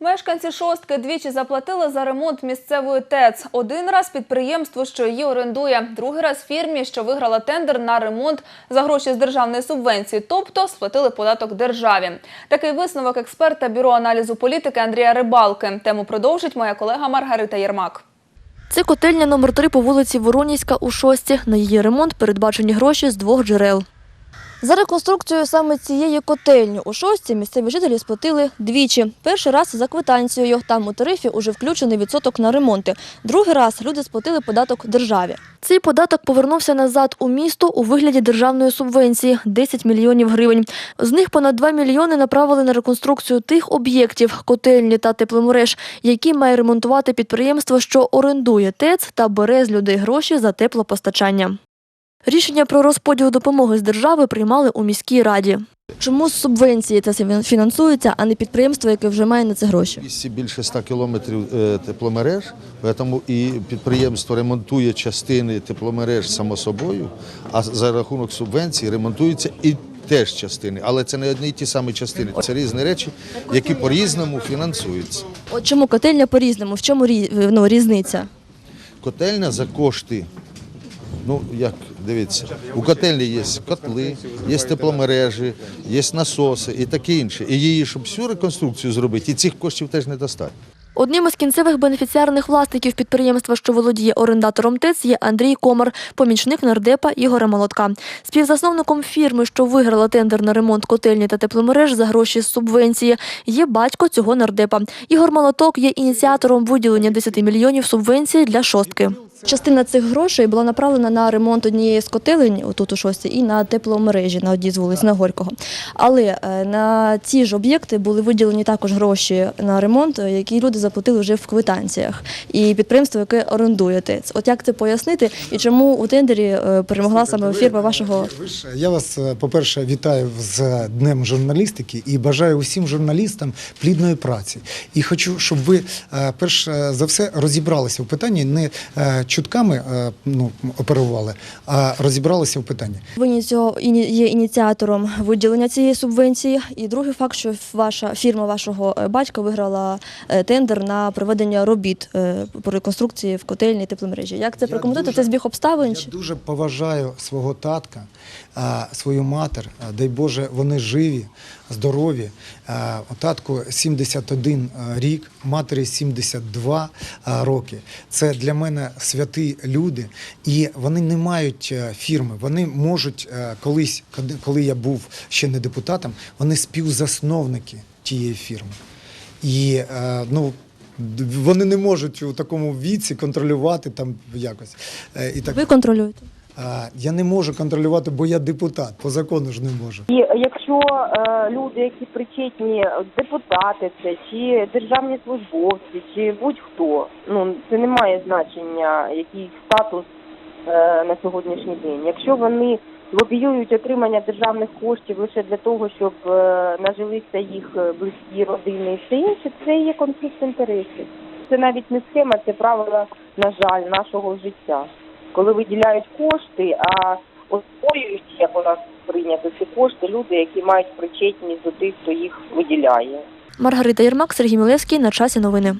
Мешканці шостки двічі заплатили за ремонт місцевої ТЕЦ. Один раз підприємству, що її орендує, другий раз фірмі, що виграла тендер на ремонт за гроші з державної субвенції, тобто сплатили податок державі. Такий висновок експерта бюро аналізу політики Андрія Рибалки. Тему продовжить моя колега Маргарита Єрмак. Це котельня номер 3 по вулиці Воронівська у Шості. На її ремонт передбачені гроші з двох джерел. За реконструкцію саме цієї котельні у Шості місцеві жителі сплатили двічі. Перший раз за квитанцією. Там у тарифі уже включений відсоток на ремонти. Другий раз люди сплатили податок державі. Цей податок повернувся назад у місто у вигляді державної субвенції – 10 мільйонів гривень. З них понад 2 мільйони направили на реконструкцію тих об'єктів – котельні та тепломереж, які має ремонтувати підприємство, що орендує ТЕЦ та бере з людей гроші за теплопостачання. Рішення про розподіл допомоги з держави приймали у міській раді. Чому з субвенції це фінансується, а не підприємство, яке вже має на це гроші? місті більше 100 кілометрів е, тепломереж, тому і підприємство ремонтує частини тепломереж само собою, а за рахунок субвенцій ремонтуються і теж частини. Але це не одні й ті самі частини. Це різні речі, які по-різному фінансуються. От чому котельня по-різному? В чому ну, різниця? Котельня за кошти. Ну, як дивіться, у котельні є котли, є тепломережі, є насоси і таке інше. І її, щоб всю реконструкцію зробити, і цих коштів теж недостатньо. Одним із кінцевих бенефіціарних власників підприємства, що володіє орендатором ТЕЦ, є Андрій Комар, помічник нардепа Ігоря Молотка. Співзасновником фірми, що виграла тендер на ремонт котельні та тепломереж за гроші з субвенції, є батько цього нардепа. Ігор Молоток є ініціатором виділення 10 мільйонів субвенції для шостки. Частина цих грошей була направлена на ремонт однієї з котелень, отут у шості, і на тепломережі на одній з вулиць на Горького. Але е, на ці ж об'єкти були виділені також гроші на ремонт, е, які люди заплатили вже в квитанціях. І підприємство, яке орендує ТЕЦ. От як це пояснити і чому у тендері е, перемогла саме фірма вашого Я вас, е, по-перше, вітаю з Днем журналістики і бажаю усім журналістам плідної праці. І хочу, щоб ви перш за все розібралися в питанні, не чутками е, ну, оперували, а розібралися в питанні. ви є ініціатором виділення цієї субвенції. І другий факт, що ваша фірма вашого е, батька виграла е, тендер на проведення робіт по реконструкції в котельні тепломережі. Як це дуже- Це збіг обставин? Я дуже поважаю свого татка, свою матір. Дай Боже, вони живі, здорові. У Татку 71 рік, матері 72 а, роки. Це для мене святі люди, і вони не мають е, фірми. Вони можуть е, колись, коли- я був ще не депутатом, вони співзасновники тієї фірми. І е, ну. Вони не можуть у такому віці контролювати там якось. Е, І так Ви контролюєте? Я не можу контролювати, бо я депутат. По закону ж не можу. І якщо е, люди, які причетні, депутати це чи державні службовці, чи будь-хто, ну це не має значення, який статус е, на сьогоднішній день. Якщо вони лобіюють отримання державних коштів лише для того, щоб е, нажилися їх е, близькі родини і все інше, це є конфлікт інтересів. Це навіть не схема, це правила, на жаль, нашого життя. Коли виділяють кошти, а освоюють, як у нас прийнято ці кошти, люди, які мають причетність до тих, хто їх виділяє. Маргарита Єрмак, Сергій Мілевський. На часі новини.